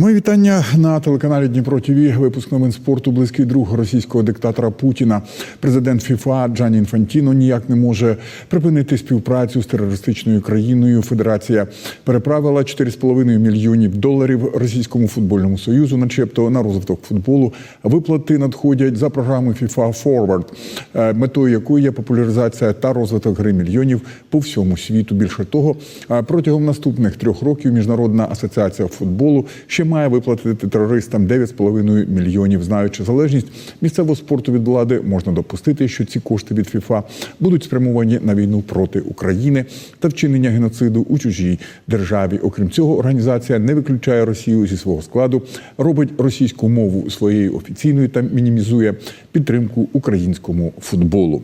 Моє вітання на телеканалі Дніпро ТВ. Випуск новин спорту близький друг російського диктатора Путіна. Президент ФІФА Джані Інфантіно ніяк не може припинити співпрацю з терористичною країною. Федерація переправила 4,5 мільйонів доларів російському футбольному союзу, начебто на розвиток футболу. Виплати надходять за програмою FIFA Forward, е, метою якої є популяризація та розвиток гри мільйонів по всьому світу. Більше того, е, протягом наступних трьох років міжнародна асоціація футболу ще має виплатити терористам 9,5 мільйонів. Знаючи залежність місцевого спорту від влади, можна допустити, що ці кошти від ФІФА будуть спрямовані на війну проти України та вчинення геноциду у чужій державі. Окрім цього, організація не виключає Росію зі свого складу, робить російську мову своєю офіційною та мінімізує підтримку українському футболу.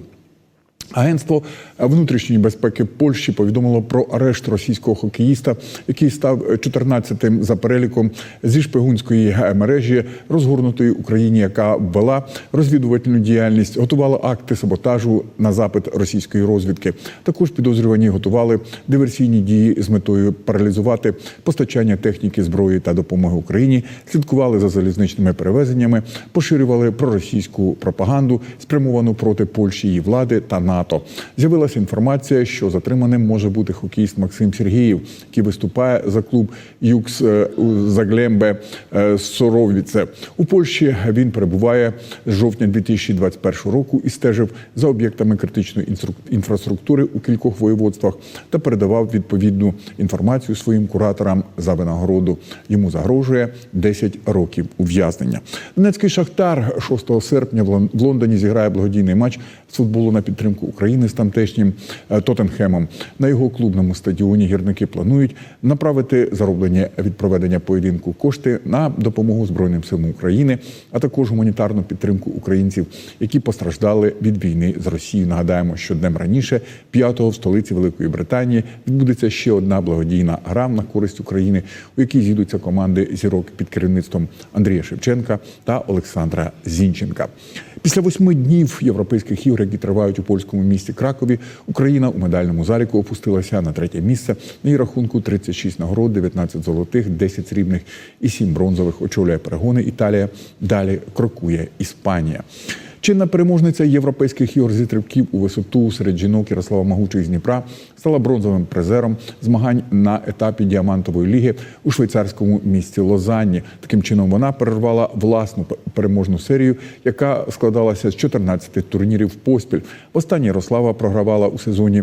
Агентство внутрішньої безпеки Польщі повідомило про арешт російського хокеїста, який став 14-тим за переліком зі шпигунської мережі, розгорнутої Україні, яка вела розвідувальну діяльність, готувала акти саботажу на запит російської розвідки. Також підозрювані готували диверсійні дії з метою паралізувати постачання техніки, зброї та допомоги Україні, слідкували за залізничними перевезеннями, поширювали проросійську пропаганду, спрямовану проти Польщі, її влади та НАТО. З'явилася інформація, що затриманим може бути хокеїст Максим Сергіїв, який виступає за клуб Юкс е, Заглембе е, Соровіце. У Польщі він перебуває з жовтня 2021 року і стежив за об'єктами критичної інфраструктури у кількох воєводствах та передавав відповідну інформацію своїм кураторам за винагороду. Йому загрожує 10 років ув'язнення. Донецький шахтар 6 серпня в Лондоні зіграє благодійний матч з футболу на підтримку України з тамтешнім е, Тоттенхемом. На його клубному стадіоні гірники планують направити зароблені від проведення поєдинку кошти на допомогу Збройним силам України, а також гуманітарну підтримку українців, які постраждали від війни з Росією. Нагадаємо, що днем раніше, 5-го в столиці Великої Британії, відбудеться ще одна благодійна гра на користь України, у якій зійдуться команди зірок під керівництвом Андрія Шевченка та Олександра Зінченка. Після восьми днів європейських ігор, які тривають у польському місті Кракові, Україна у медальному заліку опустилася на третє місце. На її рахунку 36 нагород, 19 золотих, 10 срібних і 7 бронзових. Очолює перегони Італія. Далі крокує Іспанія. Чинна переможниця європейських зі у висоту серед жінок Ярослава Магучих з Дніпра стала бронзовим призером змагань на етапі діамантової ліги у швейцарському місті Лозанні. Таким чином вона перервала власну переможну серію, яка складалася з 14 турнірів поспіль. Останнє Ярослава програвала у сезоні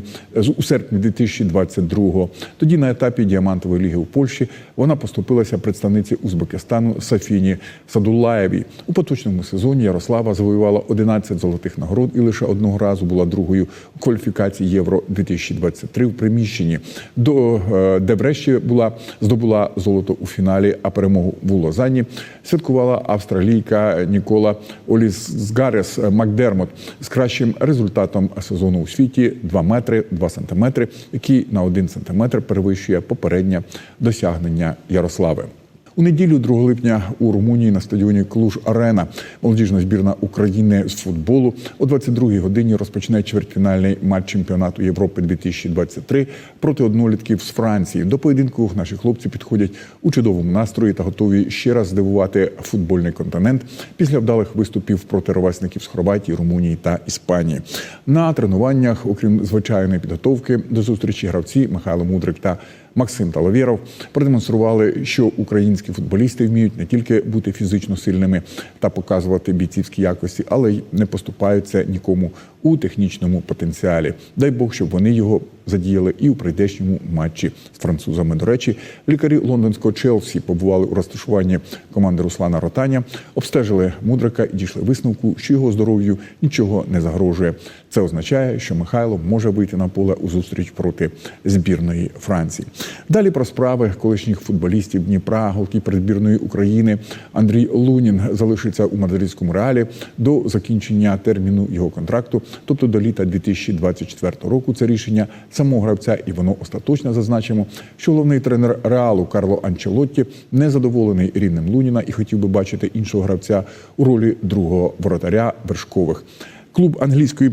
у серпні 2022-го. Тоді на етапі діамантової ліги у Польщі вона поступилася представниці Узбекистану Сафіні Садулаєвій. У поточному сезоні Ярослава завоювала 11 золотих нагород і лише одного разу була другою у кваліфікації Євро 2023 в приміщенні, до е, де врешті була здобула золото у фіналі, а перемогу в Лозанні святкувала австралійка Нікола Олісгарес Макдермот з кращим результатом сезону у світі 2 метри 2 сантиметри, який на 1 сантиметр перевищує попереднє досягнення Ярослави. У неділю 2 липня у Румунії на стадіоні Клуж Арена молодіжна збірна України з футболу о 22-й годині розпочне чвертьфінальний матч чемпіонату Європи 2023 проти однолітків з Франції. До поєдинку наші хлопці підходять у чудовому настрої та готові ще раз здивувати футбольний континент після вдалих виступів проти ровесників з Хорватії, Румунії та Іспанії. На тренуваннях, окрім звичайної підготовки до зустрічі гравці Михайло Мудрик та Максим Таловєров продемонстрували, що українські футболісти вміють не тільки бути фізично сильними та показувати бійцівські якості, але й не поступаються нікому у технічному потенціалі. Дай Бог, щоб вони його задіяли і у прийдешньому матчі з французами. До речі, лікарі лондонського Челсі побували у розташуванні команди Руслана Ротаня, обстежили мудрика і дійшли висновку, що його здоров'ю нічого не загрожує. Це означає, що Михайло може вийти на поле у зустріч проти збірної Франції. Далі про справи колишніх футболістів Дніпра, голкіпер збірної України Андрій Лунін залишиться у мадридському реалі до закінчення терміну його контракту, тобто до літа 2024 року. Це рішення самого гравця, і воно остаточно зазначимо, що головний тренер реалу Карло Анчелотті не задоволений рівнем Луніна і хотів би бачити іншого гравця у ролі другого воротаря вершкових. Клуб англійської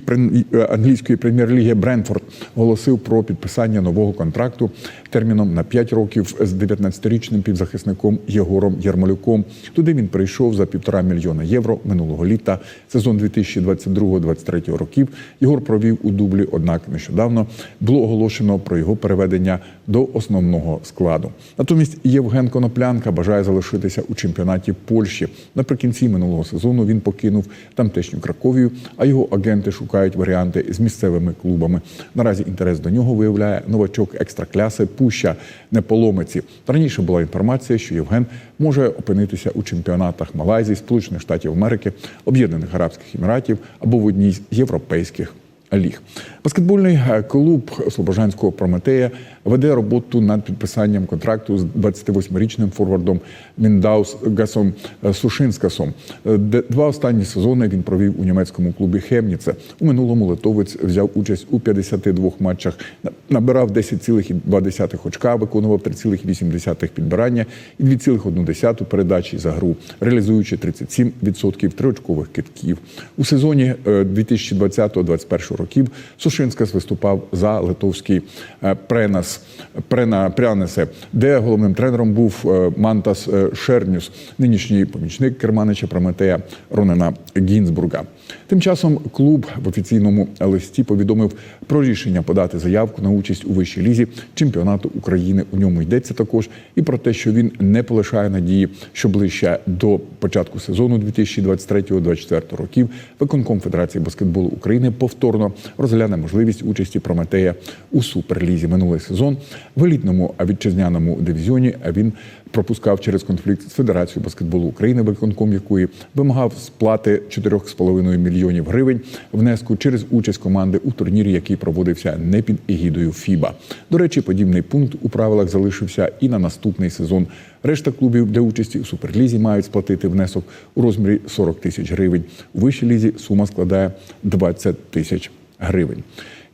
е, англійської прем'єр-ліги Бренфорд оголосив про підписання нового контракту терміном на 5 років з 19-річним півзахисником Єгором Ярмолюком. Туди він прийшов за півтора мільйона євро минулого літа. Сезон 2022-2023 років Єгор провів у дублі. Однак нещодавно було оголошено про його переведення до основного складу. Натомість Євген Коноплянка бажає залишитися у чемпіонаті Польщі. Наприкінці минулого сезону він покинув тамтешню Краковію, а його агенти шукають варіанти з місцевими клубами. Наразі інтерес до нього виявляє новачок екстракляси Пуща Неполомиці. Раніше була інформація, що Євген може опинитися у чемпіонатах Малайзії, Сполучених Штатів Америки, Об'єднаних Арабських Еміратів або в одній з європейських ліг. Баскетбольний е, клуб Слобожанського Прометея веде роботу над підписанням контракту з 28-річним форвардом Міндаус Гасом е, Сушинскасом. Е, Два останні сезони він провів у німецькому клубі Хемніце. У минулому литовець взяв участь у 52 матчах, на- набирав 10,2 очка, виконував 3,8 підбирання і 2,1 передачі за гру, реалізуючи 37% триочкових китків. У сезоні е, 2020-2021 років Сушинскас виступав за литовський е, Пренас Прена Прянесе, де головним тренером був е, Мантас е, Шернюс, нинішній помічник керманича Прометея Ронена Гінзбурга. Тим часом клуб в офіційному листі повідомив про рішення подати заявку на участь у вищій лізі чемпіонату України. У ньому йдеться також і про те, що він не полишає надії, що ближче до початку сезону 2023-2024 років виконком Федерації баскетболу України повторно розгляне можливість участі Прометея у суперлізі. Минулий сезон в елітному вітчизняному дивізіоні він пропускав через конфлікт з Федерацією баскетболу України, виконком якої вимагав сплати 4,5 мільйонів гривень внеску через участь команди у турнірі, який проводився не під егідою ФІБА. До речі, подібний пункт у правилах залишився і на наступний сезон. Решта клубів для участі у суперлізі мають сплатити внесок у розмірі 40 тисяч гривень. У вищій лізі сума складає 20 тисяч гривень.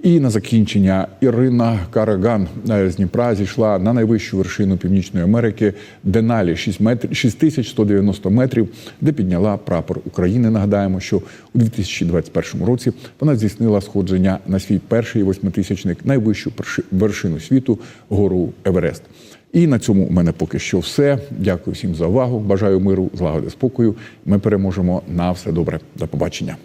І на закінчення Ірина Караган е, з Дніпра зійшла на найвищу вершину Північної Америки Деналі 6 метрів 6190 метрів, де підняла прапор України. Нагадаємо, що у 2021 році вона здійснила сходження на свій перший восьмитисячник найвищу вершину світу гору Еверест. І на цьому у мене поки що все. Дякую всім за увагу. Бажаю миру, злагоди, спокою. Ми переможемо на все добре. До побачення.